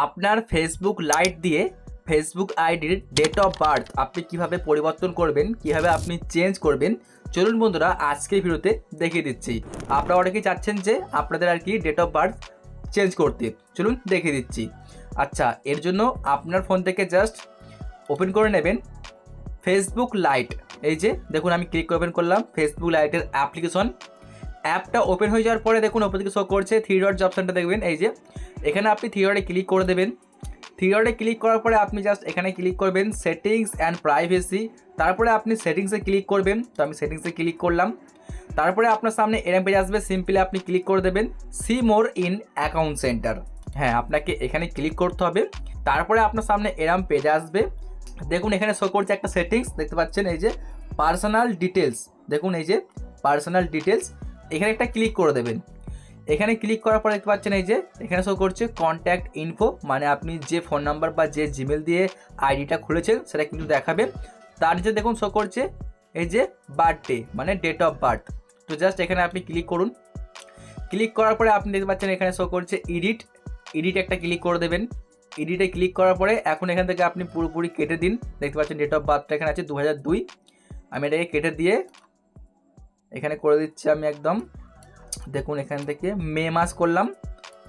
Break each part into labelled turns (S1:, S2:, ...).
S1: আপনার Facebook lite দিয়ে Facebook আইডির ডেট অফ বার্থ আপনি কীভাবে পরিবর্তন করবেন, কীভাবে আপনি চেঞ্জ করবেন, চলুন বন্ধুরা আজকের ভিডিওতে দেখিয়ে দিচ্ছি। আপনারা অনেকেই চাচ্ছেন যে আপনাদের আর কি ডেট অফ বার্থ চেঞ্জ করতে। চলুন দেখিয়ে দিচ্ছি। আচ্ছা এর জন্য আপনার ফোন থেকে জাস্ট ওপেন করে নেবেন ফেসবুক লাইট এই যে, দেখুন আমি ক্লিক ওপেন করলাম ফেসবুক লাইটের অ্যাপ্লিকেশন অ্যাপটা ওপেন হয়ে যাওয়ার পরে দেখুন ওপর দিকে শো করছে থ্রি ডট যে অপশানটা দেখবেন, এই যে। এখানে আপনি থ্রি ডটে ক্লিক করে দেবেন। থ্রি ডটে ক্লিক করার পরে আপনি জাস্ট এখানে ক্লিক করবেন সেটিংস অ্যান্ড প্রাইভেসি তারপরে আপনি সেটিংসে ক্লিক করবেন, তো আমি সেটিংসে ক্লিক করলাম। তারপরে আপনার সামনে এরম পেজ আসবে সিম্পলি আপনি ক্লিক করে দেবেন see more in account centre হ্যাঁ আপনাকে এখানে ক্লিক করতে হবে। তারপরে আপনার সামনে এরম পেজ আসবে। দেখুন এখানে শো করছে একটা সেটিংস দেখতে পাচ্ছেন, এই যে পার্সোনাল ডিটেলস দেখুন এই যে পার্সোনাল ডিটেলস এখানে একটা ক্লিক করে দেবেন। এখানে ক্লিক করার পর দেখতে পাচ্ছেন এই যে, এখানে শো করছে কন্ট্যাক্ট ইনফো মানে আপনি যে ফোন নাম্বার বা যে জিমেল দিয়ে আইডিটা খুলেছেন, সেটা কিন্তু দেখাবে। তার যে দেখুন শো করছে এই যে বার্থডে মানে ডেট অফ বার্থ তো জাস্ট এখানে আপনি ক্লিক করুন। ক্লিক করার পরে আপনি দেখতে পাচ্ছেন এখানে শো করছে এডিট এডিট একটা ক্লিক করে দেবেন। এডিটে ক্লিক করার পরে এখন এখান থেকে আপনি পুরোপুরি কেটে দিন। দেখতে পাচ্ছেন ডেট অফ বার্থটা এখানে আছে দু হাজার দুই। আমি এটাকে কেটে দিয়ে এখানে করে দিচ্ছি আমি একদম। দেখুন, এখান থেকে মে মাস করলাম।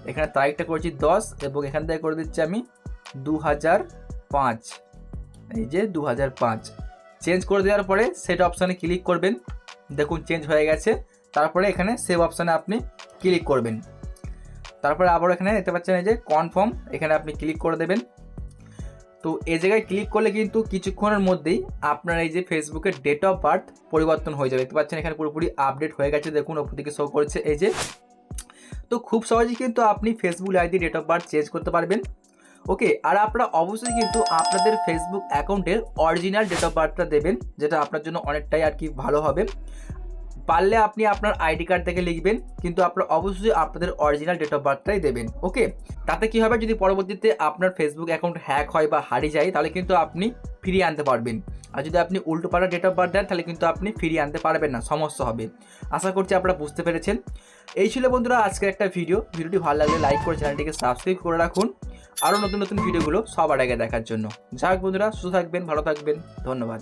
S1: এখানে তারিখটা করেছি দশ এবং এখান থেকে করে দিচ্ছি আমি দু হাজার পাঁচ। এই যে দু হাজার পাঁচ। চেঞ্জ করে দেওয়ার পরে সেট অপশানে ক্লিক করবেন। দেখুন, চেঞ্জ হয়ে গেছে। তারপরে এখানে সেভ অপশানে আপনি ক্লিক করবেন। তারপরে আবার এখানে দেখতে পাচ্ছেন এই যে কনফার্ম। এখানে আপনি ক্লিক করে দেবেন। তো এই জায়গায় ক্লিক করলে কিন্তু কিছুক্ষণের মধ্যেই আপনার এই যে ফেসবুকের ডেট অফ বার্থ পরিবর্তন হয়ে যাবে। দেখতে পাচ্ছেন এখানে পুরোপুরি আপডেট হয়ে গেছে। দেখুন, ওপর দিকে শো করছে এই যে। তো খুব সহজেই কিন্তু আপনি Facebook ID date of birth change করতে পারবেন। ওকে আর আপনারা অবশ্যই কিন্তু আপনাদের ফেসবুক অ্যাকাউন্টের অরিজিনাল ডেট অফ বার্থটা দেবেন, যেটা আপনার জন্য অনেকটাই আর কি ভালো হবে। পারলে আপনি আপনার আইডি কার্ড থেকে লিখবেন, কিন্তু আপনারা অবশ্যই আপনাদের অরিজিনাল ডেট অফ বার্থটাই দেবেন ওকে তাতে কি হবে? যদি পরবর্তীতে আপনার ফেসবুক অ্যাকাউন্ট হ্যাক হয় বা হারিয়ে যায়, তাহলে কিন্তু আপনি ফিরিয়ে আনতে পারবেন। আর যদি আপনি উল্টো পাল্টা ডেট অফ বার্থ দেন, তাহলে কিন্তু আপনি ফিরিয়ে আনতে পারবেন না, সমস্যা হবে। আশা করছি আপনারা বুঝতে পেরেছেন। এই ছিল বন্ধুরা আজকের একটা ভিডিও ভিডিওটি ভালো লাগলে লাইক করে চ্যানেলটিকে সাবস্ক্রাইব করে রাখুন। আরও নতুন নতুন ভিডিওগুলো সবার আগে দেখার জন্য। যাই হোক বন্ধুরা, সুস্থ থাকবেন, ভালো থাকবেন। ধন্যবাদ।